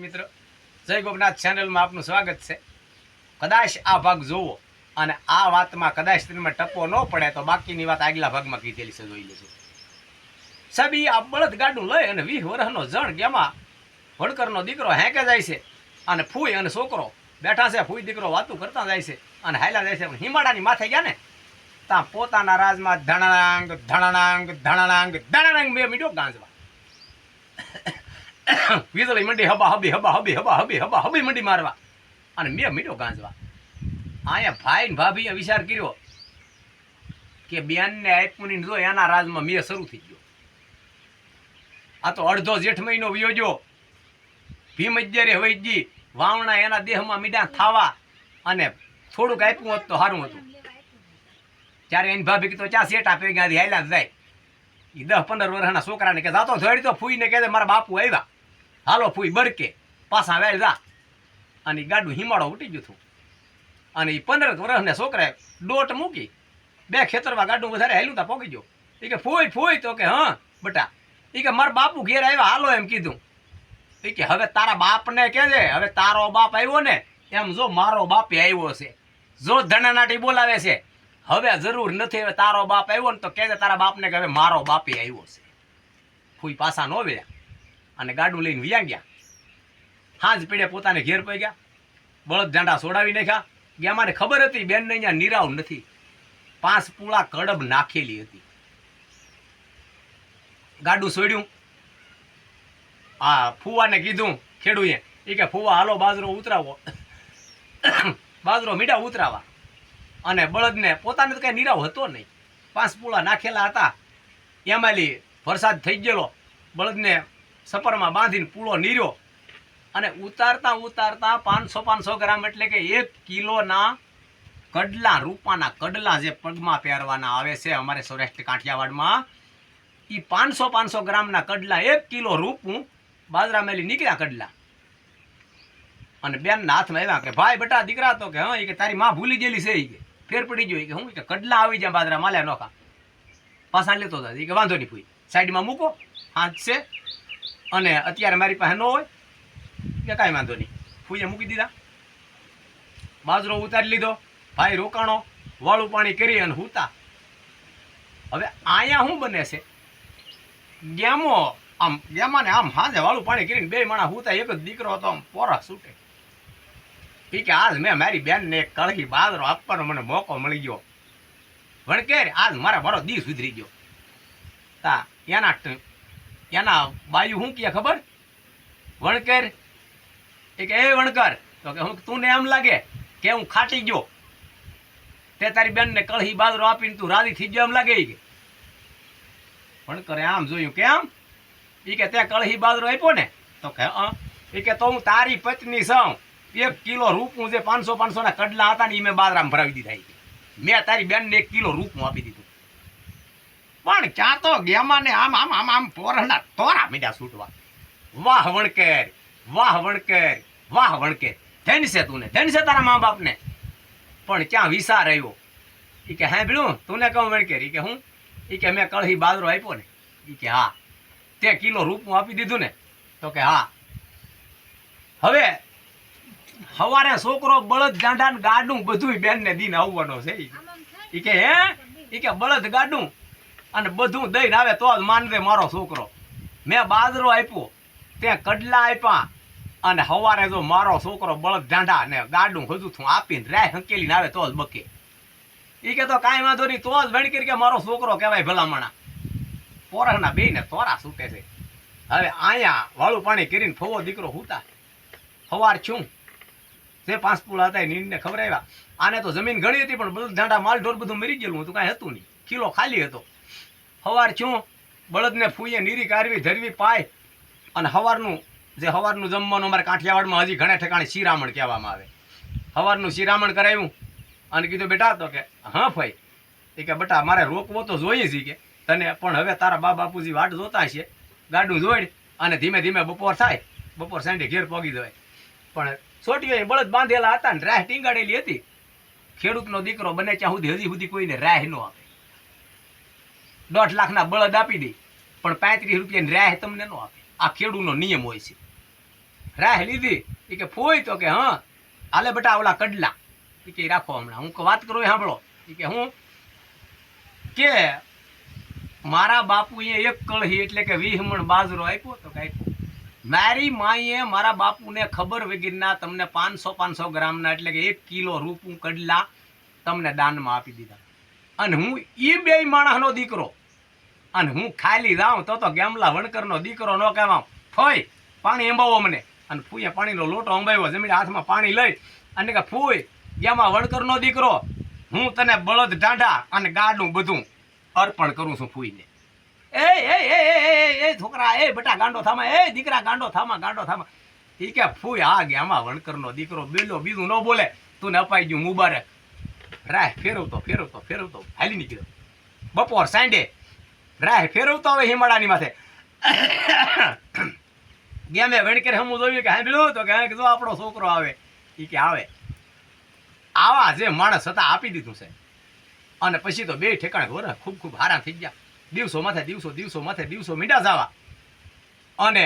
મિત્ર, જય ગોપનાથ ચેનલમાં આપનું સ્વાગત છે. કદાચ આ ભાગ જોવો અને આ વાતમાં કદાચ તમે ટપો ન પડે તો બાકીની વાત આગલા ભાગમાં કીધેલી છે, જોઈ લેજો. સાહેબ આ બળદ ગાડું લઈ અને વીસ વર્ષનો જણ ગેમાં વડકરનો દીકરો હેંકે જાય છે અને ફૂઈ અને છોકરો બેઠા છે, ફૂઈ દીકરો વાતું કરતા જાય છે અને હાયલા જાય છે. પણ હિમાડાની માથે ગયા ને ત્યાં પોતાના રાજમાં ધણાંગ ધણાણાંગ ધણાણાંગ ધણાણાંગ મેં મીઠો ગાંજવા. વીજળી મંડી હબા હબી હબા હબી હબા હબી હબા હબી મંડી મારવા. અને મેં મીઠો ગાંજવા. અહીંયા ભાઈ ને ભાભીએ વિચાર કર્યો કે બેનને આપ્યું જો એના રાજમાં મેં શરૂ થઈ ગયો. આ તો અડધો જેઠ મહિનો વયો ગયો. ભીમ અગિયારે હવે વાવણા એના દેહમાં મીડા થાવા અને થોડુંક આપ્યું હોત તો સારું હતું. ત્યારે એની ભાભી કીધું, ચા સેટ આપે ગાંધી હાલ્યા જાય. એ દસ પંદર વર્ષના છોકરાને કે, જાતો ધોડી તો ફૂઈને કહે મારા બાપુ આવ્યા. હાલો ફૂઈ બરકે, પાછા વેળ જા. અને ગાડું હિમાડો ઉટી ગયું હતું. અને એ પંદર વર્ષના છોકરાએ ડોટ મૂકી, બે ખેતરમાં ગાડું વધારે હેલું તા પોકી ગયો. એ કે ફૂઈ ફૂઈ તો કે, હા, બટા. એ કે મારા બાપુ ઘેર આવ્યા, હાલો એમ કીધું. એ કે હવે તારા બાપને કે છે હવે તારો બાપ આવ્યો ને, એમ જો મારો બાપે આવ્યો છે. જો ધનાનાટી બોલાવે છે. હવે જરૂર નથી, હવે તારો બાપ આવ્યો ને તો કહેજે તારા બાપને કે હવે મારો બાપે આવ્યો છે. ફૂઈ પાછા નો વેળ્યા. અને ગાડું લઈને વ્યા ગયા. હાજ પીડે પોતાને ઘેર પઈ ગયા બળદ ઝાંડા સોડાવી નાખ્યા. ગયા મને ખબર હતી બેનને અહીંયા નિરાવ નથી. પાંચ પૂળા કડબ નાખેલી હતી. ગાડું સોડ્યું. આ ફુવાને કીધું ખેડૂએ એ કે ફુવા, હાલો બાજરો ઉતરાવો. બાજરો મીઠા ઉતરાવા. અને બળદને પોતાને તો કંઈ નિરાવ હતો નહીં. પાંચ પૂળા નાખેલા હતા. એમાંલી વરસાદ થઈ ગયેલો. બળદને સપરમાં બાંધીને પૂળો નીર્યો અને ઉતારતા ઉતારતા પાંચસો પાંચસો ગ્રામ એટલે કે એક કિલોના કડલા, રૂપાના કડલા જે પગમાં પહેરવાના આવે છે અમારે સૌરાષ્ટ્ર કાઠિયાવાડમાં એ પાંચસો પાંચસો ગ્રામના કડલા, એક કિલો રૂપું બાજરા મેલી નીકળ્યા કડલા. અને બેનના હાથમાં આવ્યા કે, ભાઈ બેટા, દીકરા તો કે, હા કે તારી માં ભૂલી ગયેલી છે એ કે. ફેર પડી ગયો કે, હું કે કડલા આવી જાય બાજરા માલ્યા નોખા. પાછા લેતો હતા એ કે વાંધો નહીં ફૂઈ સાઈડમાં મૂકો. હાથ છે. અને અત્યારે મારી પાસે ન હોય, કે કાંઈ વાંધો નહીં. ફૂઈએ મૂકી દીધા. બાજરો ઉતારી લીધો. ભાઈ રોકાણો, વાળું પાણી કરી અને હુતા. હવે અહીંયા શું બને છે? ગેમો આમ, ગેમાને આમ હાજે વાળું પાણી કરીને બે માણા હુતા, એક જ દીકરો હતો, આમ પોરા છૂટે. એ કે આજ મેં મારી બેનને એક કળગી બાજરો આપવાનો મને મોકો મળી ગયો. વણકેર, આજ મારા મારો દી સુધરી ગયો. તા એના એના બાયુ શું કહે ખબર? વણકર. એ કે એ વણકર. તો કે હું તું એમ લાગે કે હું ખાટી ગયો. તે તારી બેનને કળહી બાદરો આપીને તું રાજી થઈ ગયો એમ લાગે કે. વણકરે આમ જોયું કેમ ઈ કે તે કળહી બાજરો આપ્યો ને? તો કે એ કે, તો હું તારી પત્ની છું. એક કિલો રૂપું જે પાંચસો પાંચસો ના કડલા હતા ને એ મેં બાદરામાં ભરાવી દીધા મેં તારી બેનને એક કિલો રૂપું આપી દીધું. પણ ક્યાં તો ગેમાને આમ આમ આમ આમ પોરના તોરા મીડા છૂટવા. વાહ વણકેર વાહ વણકેર વાહ વણકેર. ધન છે તું ને ધન છે તારા મા બાપને પણ ક્યાં વિસાર આવ્યો? ઈ કે હે ભીડું તું કહું વણકેર. ઈ કે હું? ઈ કે મેં કળહી બાદરો આપ્યો ને. ઈ કે હા. તે કિલો રૂપું આપી દીધું ને તો કે હા. હવે સવારે છોકરો બળદ ગાંડા ને ગાડું બધું બેનને દિન આવવાનો છે એ ઈ કે હે? ઈ કે બળદ ગાડું અને બધું દઈને આવે તો જ માનવે મારો છોકરો. મેં બાજરો આપ્યો, ત્યાં કડલા આપ્યા અને સવારે જો મારો છોકરો બળદ ઢાંઢા ને ગાડું હજુ થું આપીને રાય હંકેલીને આવે તો જ બકે. એ કે તો કાંઈ વાંધો નહીં, તો જ વણકીર કે મારો છોકરો કહેવાય ભલામણા. પોરહના બે ને તોરા છૂટે છે. હવે અહીંયા વાળું પાણી કરીને ફવો દીકરો હુતા. હવાર છું. જે પાંચ પુલા હતા નીંદને ખબર આવ્યા આને તો જમીન ઘણી હતી, પણ બધું ઢાંઢા માલ ઢોર બધું મરી ગયેલું હતું, કાંઈ હતું નહીં. કિલો ખાલી હતો. હવાર છું બળદને ફૂઈએ, નીરી કારવી ધરવી, પાય. અને હવારનું, જે હવારનું જમવાનું અમારે કાઠિયાવાડમાં હજી ઘણા ઠેકાણે શિરામણ કહેવામાં આવે. હવારનું શિરામણ કરાવ્યું. અને કીધું, બેટા, તો કે, હા ભાઈ. એ કે, બેટા, મારે રોકવો તો જોઈએ છે કે, તને, પણ હવે તારા બા બાપુજી વાટ જોતા છે. ગાડું જોઈ અને ધીમે ધીમે બપોર થાય. બપોર સાંજે ઘેર પોગી જવાય. પણ છોટીઓ બળદ બાંધેલા હતા ને, રાહ ટીંગાડેલી હતી. ખેડૂતનો દીકરો બને ત્યાં સુધી હજી સુધી કોઈને રાહ ન આપે. દોઢ લાખના બળદ આપી દે. પણ પાંત્રીસ રૂપિયાની રાહ તમને ન આપે. આ ખેડૂતનો નિયમ હોય છે. રાહ લીધી. એ કે ફોઈ તો કે, હા, આલે બેટા ઓલા કડલા. એ કે રાખો હમણાં. હું વાત કરું સાંભળો. એ કે, હું? કે, મારા બાપુએ એક કળહી એટલે કે વીસ બાજરો આપ્યો તો કે આપ્યો. મારી માઈએ મારા બાપુને ખબર વગેરેના તમને પાંચસો પાંચસો ગ્રામના એટલે કે એક કિલો રૂપું કડલા તમને દાનમાં આપી દીધા. અને હું એ બે માણસનો દીકરો અને હું ખાલી જાઉં તો તો ગેમલા વણકરનો દીકરો ન કહેવાઉં ફોય પાણી અંબાવો મને. અને ફૂઈએ પાણીનો લોટો અંબાવ્યો, જમીન હાથમાં પાણી લઈ. અને કે ફૂય ગેમાં વણકરનો દીકરો, હું તને બળદ, ઢાંઢા અને ગાડું બધું અર્પણ કરું છું ફૂઈને. એ એ એ એ એ છોકરા, એ બેટા ગાંડો થામા, એ દીકરા ગાંડો થામા ગાંડો થામા. એ કે ફૂય આ ગેમાં વણકરનો દીકરો બેલો બીજું ન બોલે. તું ને અપાઈ ગયું મુબારક. રાહ ફેરવતો ફેરવતો ફેરવતો, હાલી નીકળ્યો. બપોર સાંજે રાહ ફેરવતો હવે હિમાળાની માથે. ગેમે વણકર હમું જોયું કે સાંભળ્યું તો કે કીધું આપણો છોકરો આવે એ કે આવે. આવા જે માણસ હતા, આપી દીધું છે. અને પછી તો બે ઠેકાણે ઘોર ખૂબ ખૂબ હારા થઈ ગયા. દિવસો માથે દિવસો દિવસો માથે દિવસો મીંડા જવા. અને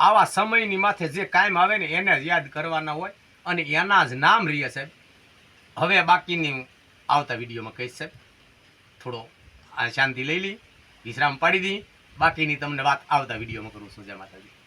આવા સમયની માથે જે કાયમ આવે ને, એને જ યાદ કરવાના હોય અને એના જ નામ રહીએ સાહેબ. હવે બાકીની આવતા વિડીયોમાં કહીશ સાહેબ. થોડો આ શાંતિ લઈ લી વિશ્રામ પાડી દી. બાકીની તમને વાત આવતા વિડીયોમાં કરું છું. જય માતાજી.